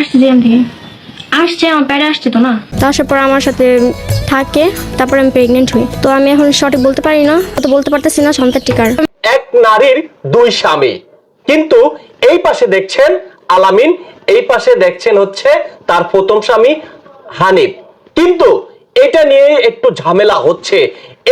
আসছে যেখান থেকে। আসছে আমার প্যারে আসছে তো না। আসার পর আমার সাথে থাকে তারপর আমি প্রেগনেন্ট হই। তো আমি এখন সঠিক বলতে পারি না তো বলতে পারতেছি না সন্তান টিকার এক নারীর দুই স্বামী। কিন্তু এই পাশে দেখছেন আলামিন এই পাশে দেখছেন হচ্ছে তার প্রথম স্বামী হানিফ। কিন্তু এটা নিয়ে একটু ঝামেলা হচ্ছে।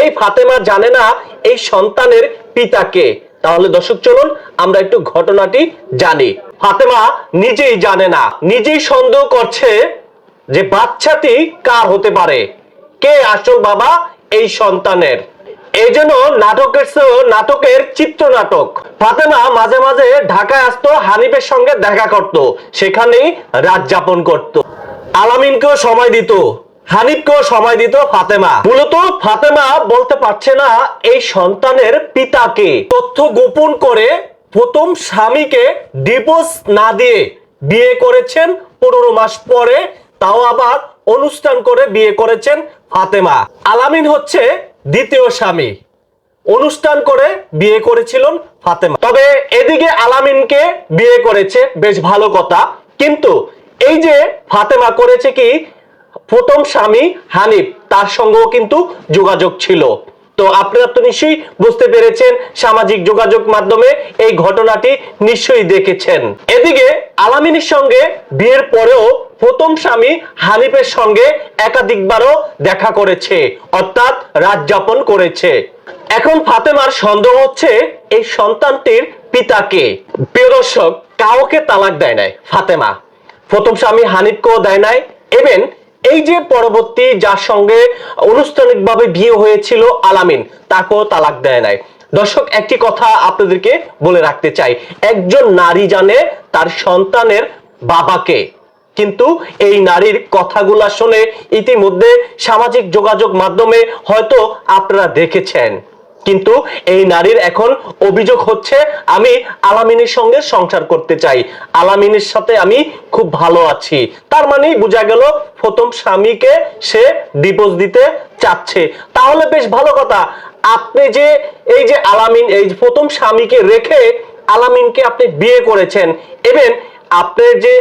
এই ফাতেমা জানে না এই সন্তানের পিতাকে তাহলে দর্শক চলুন, আমরা একটু ঘটনাটি জানি। ফাতেমা নিজেই জানে না, নিজেই সন্দেহ করছে যে বাচ্চাটি কার হতে পারে, কে আসল বাবা এই সন্তানের। এই জন্য নাটকের নাটকের চিত্রনাটক। ফাতেমা মাঝে মাঝে ঢাকায় আসতো, হানিফের সঙ্গে দেখা করত, সেখানেই রাত যাপন করত। আলামিনকেও সময় দিত। হানিফকেও সময় দিত ফাতেমা। মূলত ফাতেমা বলতে পারছে না এই সন্তানের পিতাকে। তথ্য গোপন করে প্রথম স্বামীকে ডিভোর্স না দিয়ে বিয়ে করেছেন। পনেরো মাস পরে তাও আবার অনুষ্ঠান করে বিয়ে করেছেন ফাতেমা। আলামিন হচ্ছে দ্বিতীয় স্বামী। অনুষ্ঠান করে বিয়ে করেছিলেন ফাতেমা। তবে এদিকে আলামিনকে বিয়ে করেছে, বেশ ভালো কথা। কিন্তু এই যে ফাতেমা করেছে কি প্রথম স্বামী হানিফ, তার সঙ্গেও কিন্তু যোগাযোগ ছিল। তো আপনারা তো নিশ্চয়ই বুঝতে পেরেছেন সামাজিক যোগাযোগ মাধ্যমে এই ঘটনাটি নিশ্চয়ই দেখেছেন। এদিকে আলামিনের সঙ্গে বিয়ের পরেও প্রথম স্বামী হানিফের সঙ্গে একাধিকবারও দেখা করেছে, অর্থাৎ রাত যাপন করেছে। এখন ফাতেমার সন্দেহ হচ্ছে এই সন্তানটির পিতাকে। প্রিয় কাউকে তালাক দেয় নাই ফাতেমা। প্রথম স্বামী হানিফকেও দেয় নাই। এবেন এই যে পরবর্তী যার সঙ্গে আনুষ্ঠানিকভাবে বিয়ে হয়েছিল আলামিন, তাকেও তালাক দেয় নাই। দর্শক, একটি কথা আপনাদেরকে বলে রাখতে চাই। একজন নারী জানে তার সন্তানের বাবাকে, কিন্তু এই নারীর কথাগুলা শুনে ইতিমধ্যে সামাজিক যোগাযোগ মাধ্যমে হয়তো আপনারা দেখেছেন। কিন্তু এই নারীর এখন অভিযোগ হচ্ছে, আমি আলামিনের সঙ্গে সংসার করতে চাই। আলামিনের সাথে আমি খুব ভালো আছি। তার মানেই বোঝা গেল প্রথম স্বামীকে সে ডিভোর্স দিতে চাচ্ছে। তাহলে বেশ ভালো কথা। আপনি যে, এই যে আলামিন, এই প্রথম স্বামীকে রেখে আলামিনকে আপনি বিয়ে করেছেন এবেন আপনার যে,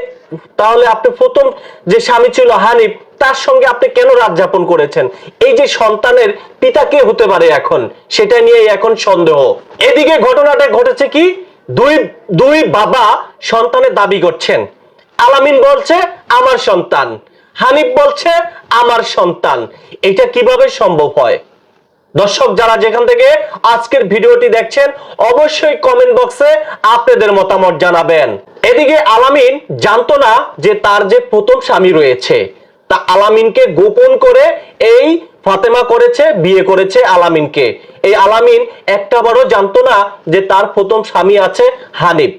তাহলে আপনি প্রথম যে স্বামী ছিল হানিফ, তার সঙ্গে আপনি কেন রাত যাপন করেছেন? এই যে সন্তানের পিতা কে হতে পারে এখন? সেটা নিয়ে এখন সন্দেহ। এদিকে ঘটনাটা ঘটেছে কি? দুই দুই বাবা সন্তানের দাবি করছেন। আলামিন বলছে, আমার সন্তান। হানিফ বলছে, আমার সন্তান। এটা কীভাবে সম্ভব হয়? দর্শক, যারা যেখান থেকে আজকের ভিডিওটি দেখছেন, অবশ্যই কমেন্ট বক্সে আপনাদের মতামত জানাবেন। এদিকে আলামিন জানতো না যে তার যে প্রথম স্বামী রয়েছে, তা আলামিনকে গোপন করে এই ফাতেমা করেছে, বিয়ে করেছে আলামিনকে। এই আলামিন একটা বারও জানতো না যে তার প্রথম স্বামী আছে হানিফ।